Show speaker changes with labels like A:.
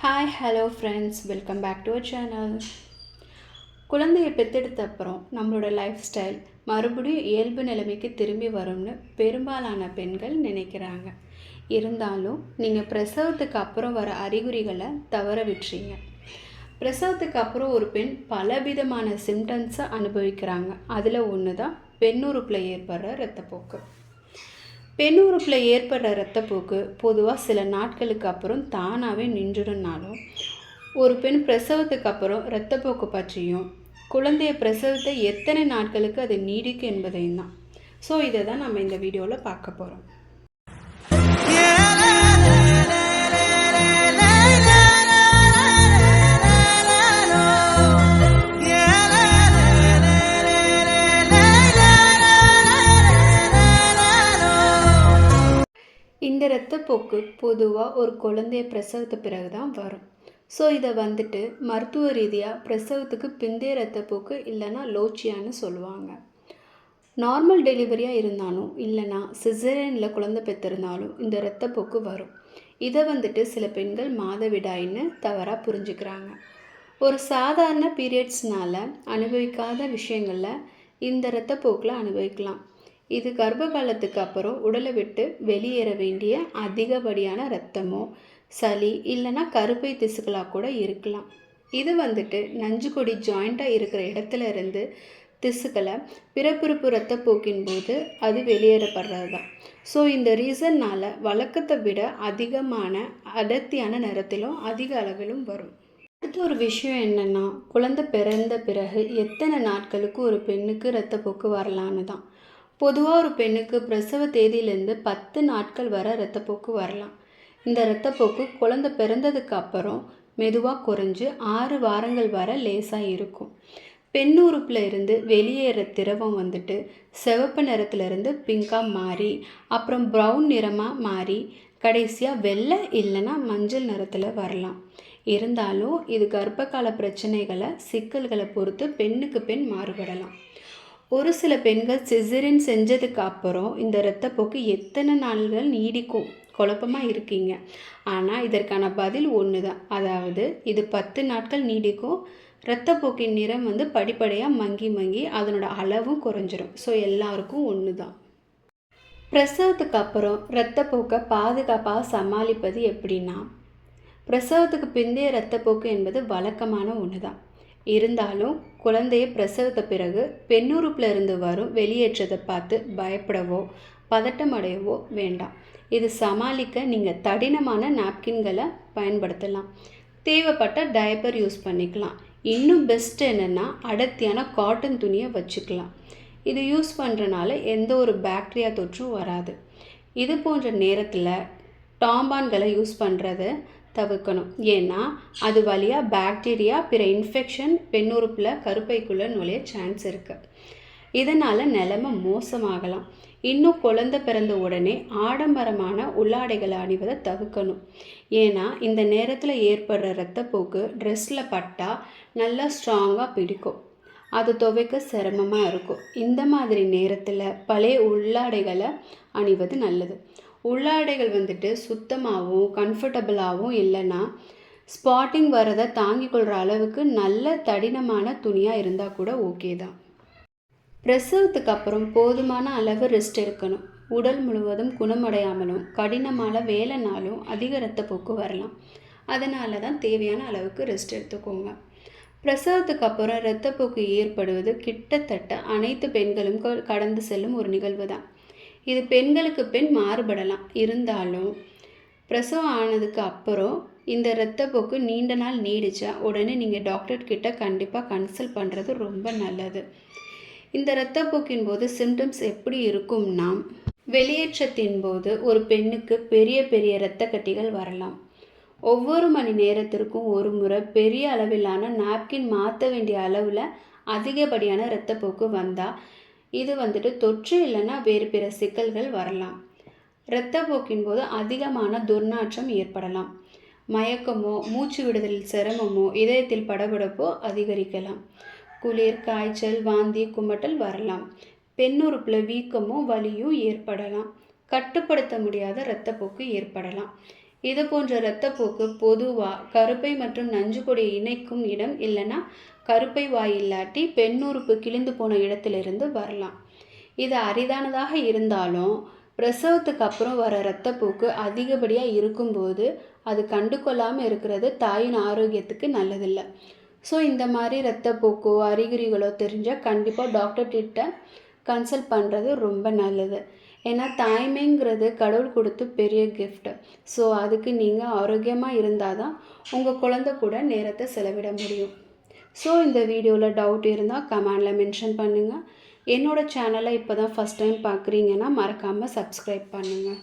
A: Hi hello friends welcome back to our channel குழந்தையை பெற்றெடுத்த அப்புறம் நம்மளோட லைஃப் ஸ்டைல் மறுபடியும் இயல்பு நிலைமைக்கு திரும்பி வரும்னு பெரும்பாலான பெண்கள் நினைக்கிறாங்க. இருந்தாலும் நீங்கள் பிரசவத்துக்கு அப்புறம் வர அறிகுறிகளை தவற விட்டுறீங்க. பிரசவத்துக்கு அப்புறம் ஒரு பெண் பலவிதமான சிம்டம்ஸை அனுபவிக்கிறாங்க. அதில் ஒன்று தான் பெண்ணுறுப்பில் ஏற்படுற இரத்தப்போக்கு பெண் உறுப்பில் ஏற்படுற இரத்தப்போக்கு பொதுவாக சில நாட்களுக்கு அப்புறம் தானாகவே நின்றுடனாலும் ஒரு பெண் பிரசவத்துக்கு அப்புறம் இரத்தப்போக்கு பற்றியும் குழந்தைய பிரசவத்தை எத்தனை நாட்களுக்கு அது நீடிக்கும் என்பதையும் தான். ஸோ இதை தான் நம்ம இந்த வீடியோவில் பார்க்க போகிறோம் இந்த இரத்தப்போக்கு பொதுவாக ஒரு குழந்தைய பிரசவத்து பிறகு தான் வரும். ஸோ இதை வந்துட்டு மருத்துவ ரீதியாக பிரசவத்துக்கு பிந்தைய இரத்தப்போக்கு இல்லைன்னா லோச்சியான்னு சொல்லுவாங்க. நார்மல் டெலிவரியாக இருந்தாலும் இல்லைன்னா சிசேரியனில் குழந்தை பெற்றிருந்தாலும் இந்த இரத்தப்போக்கு வரும். இதை வந்துட்டு சில பெண்கள் மாதவிடாயின்னு தவறாக புரிஞ்சுக்கிறாங்க. ஒரு சாதாரண பீரியட்ஸ்னால் அனுபவிக்காத விஷயங்களில் இந்த இரத்தப்போக்கில் அனுபவிக்கலாம். இது கர்ப்ப காலத்துக்கு அப்புறம் உடலை விட்டு வெளியேற வேண்டிய அதிகப்படியான ரத்தமோ சளி இல்லைன்னா கருப்பை திசுக்களாக கூட இருக்கலாம். இது வந்துட்டு நஞ்சுக்கொடி ஜாயிண்ட்டாக இருக்கிற இடத்துல இருந்து திசுக்களை பிறப்புறுப்பு இரத்தப்போக்கின் போது அது வெளியேறப்படுறது தான் ஸோ இந்த ரீசன்னால் வழக்கத்தை விட அதிகமான அடர்த்தியான நிறத்திலும் அதிக அளவிலும் வரும். அடுத்த ஒரு விஷயம் என்னென்னா குழந்தை பிறந்த பிறகு எத்தனை நாட்களுக்கு ஒரு பெண்ணுக்கு இரத்தப்போக்கு வரலான்னு தான். பொதுவாக ஒரு பெண்ணுக்கு பிரசவ தேதியிலேருந்து பத்து நாட்கள் வர இரத்தப்போக்கு வரலாம். இந்த இரத்தப்போக்கு குழந்தை பிறந்ததுக்கு அப்புறம் மெதுவாக குறைஞ்சு ஆறு வாரங்கள் வர லேசாக இருக்கும். பெண் உறுப்பில் இருந்து வெளியேற திரவம் வந்துட்டு சிவப்பு நிறத்துலேருந்து பிங்காக மாறி அப்புறம் ப்ரௌன் நிறமாக மாறி கடைசியாக வெள்ளை இல்லைன்னா மஞ்சள் நிறத்தில் வரலாம். இருந்தாலும் இது கர்ப்பகால பிரச்சனைகளை சிக்கல்களை பொறுத்து பெண்ணுக்கு பெண் மாறுபடலாம். ஒரு சில பெண்கள் சிசரின் செஞ்சதுக்கு அப்புறம் இந்த இரத்தப்போக்கு எத்தனை நாள்கள் நீடிக்கும்? குழப்பமாக இருக்கீங்க. ஆனால் இதற்கான பதில் ஒன்று தான் அதாவது இது பத்து நாட்கள் நீடிக்கும். இரத்தப்போக்கின் நிறம் வந்து படிப்படியாக மங்கி மங்கி அதனோட அளவும் குறைஞ்சிரும். ஸோ எல்லாருக்கும் ஒன்று தான் பிரசவத்துக்கு அப்புறம் இரத்தப்போக்கை பாதுகாப்பாக சமாளிப்பது எப்படின்னா பிரசவத்துக்கு பிந்தைய இரத்தப்போக்கு என்பது வழக்கமான ஒன்று தான் இருந்தாலும் குழந்தைய பிரசவத்த பிறகு பெண்ணுறுப்பில் இருந்து வரும் வெளியேற்றத்தை பார்த்து பயப்படவோ பதட்டம் அடையவோ வேண்டாம். இது சமாளிக்க நீங்கள் தடினமான நாப்கின்களை பயன்படுத்தலாம். தேவைப்பட்ட டயப்பர் யூஸ் பண்ணிக்கலாம். இன்னும் பெஸ்ட் என்னென்னா அடர்த்தியான காட்டன் துணியை வச்சுக்கலாம். இது யூஸ் பண்ணுறனால எந்த ஒரு பாக்டீரியா தொற்றும் வராது. இது போன்ற நேரத்தில் டாம்பான்களை யூஸ் பண்ணுறது தவிர்க்கணும். ஏன்னா அது வழியாக பாக்டீரியா பிற இன்ஃபெக்ஷன் பெண்ணுறுப்பில் கருப்பைக்குள்ளே நுழைய சான்ஸ் இருக்குது இதனால் நிலைமை மோசமாகலாம். இன்னும் குழந்தை பிறந்த உடனே ஆடம்பரமான உள்ளாடைகளை அணிவதை தவிர்க்கணும். ஏன்னா இந்த நேரத்தில் ஏற்படுற ரத்தப்போக்கு ட்ரெஸ்ஸில் பட்டால் நல்லா ஸ்ட்ராங்காக பிடிக்கும். அது துவைக்க சிரமமாக இருக்கும். இந்த மாதிரி நேரத்தில் பழைய உள்ளாடைகளை அணிவது நல்லது. உள்ளாடைகள் வந்துட்டு சுத்தமாகவும் கம்ஃபர்டபுளாகவும் இல்லைன்னா ஸ்பாட்டிங் வரதை தாங்கிக் கொள்கிற அளவுக்கு நல்ல தடினமான துணியாக இருந்தால் கூட ஓகே தான். பிரசவத்துக்கு அப்புறம் போதுமான அளவு ரெஸ்ட் எடுக்கணும். உடல் முழுவதும் குணமடையாமலும் கடினமான வேலைனாலும் அதிக ரத்தப்போக்கு வரலாம். அதனால தான் தேவையான அளவுக்கு ரெஸ்ட் எடுத்துக்கோங்க. பிரசவத்துக்கு அப்புறம் இரத்தப்போக்கு ஏற்படுவது கிட்டத்தட்ட அனைத்து பெண்களும் கடந்து செல்லும் ஒரு நிகழ்வு தான். இது பெண்களுக்கு பெண் மாறுபடலாம். இருந்தாலும் பிரசவம் ஆனதுக்கு அப்புறம் இந்த இரத்தப்போக்கு நீண்ட நாள் நீடிச்சா உடனே நீங்கள் டாக்டர்கிட்ட கண்டிப்பாக கன்சல்ட் பண்ணுறது ரொம்ப நல்லது. இந்த இரத்தப்போக்கின் போது சிம்டம்ஸ் எப்படி இருக்கும்னா வெளியேற்றத்தின் போது ஒரு பெண்ணுக்கு பெரிய பெரிய இரத்த கட்டிகள் வரலாம். ஒவ்வொரு மணி நேரத்திற்கும் ஒரு முறை பெரிய அளவிலான நாப்கின் மாற்ற வேண்டிய அளவில் அதிகப்படியான இரத்தப்போக்கு வந்தால் இது வந்துட்டு தொற்று இல்லைன்னா வேறு பிற சிக்கல்கள் வரலாம். இரத்தப்போக்கின் போது அதிகமான துர்நாற்றம் ஏற்படலாம். மயக்கமோ மூச்சு விடுதலில் சிரமமோ இதயத்தில் படபடப்போ அதிகரிக்கலாம். குளிர் காய்ச்சல் வாந்தி குமட்டல் வரலாம். பெண்ணுறுப்பில் வீக்கமோ வலியும் ஏற்படலாம். கட்டுப்படுத்த முடியாத இரத்தப்போக்கு ஏற்படலாம். இது போன்ற இரத்தப்போக்கு பொதுவாக கருப்பை மற்றும் நஞ்சுக்கொடியை இணைக்கும் இடம் இல்லைன்னா கருப்பை வாய் இல்லாட்டி பெண்ணுறுப்பு கிழிந்து போன இடத்திலிருந்து வரலாம். இது அரிதானதாக இருந்தாலும் பிரசவத்துக்கு அப்புறம் வர இரத்தப்போக்கு அதிகப்படியாக இருக்கும்போது அது கண்டு கொள்ளாமல் இருக்கிறது தாயின் ஆரோக்கியத்துக்கு நல்லதில்லை. ஸோ இந்த மாதிரி இரத்தப்போக்கோ அறிகுறிகளோ தெரிஞ்சால் கண்டிப்பாக டாக்டர் கிட்ட கன்சல்ட் பண்ணுறது ரொம்ப நல்லது. ஏன்னா தாய்மைங்கிறது கடவுள் கொடுத்து பெரிய கிஃப்ட் ஸோ அதுக்கு நீங்கள் ஆரோக்கியமாக இருந்தால் தான் உங்கள் குழந்தை கூட நேரத்தை செலவிட முடியும். ஸோ இந்த வீடியோவில் டவுட் இருந்தால் கமெண்டில் மென்ஷன் பண்ணுங்கள் என்னோடய சேனலை இப்போ தான் ஃபஸ்ட் டைம் பார்க்குறீங்கன்னா மறக்காமல் சப்ஸ்கிரைப் பண்ணுங்கள்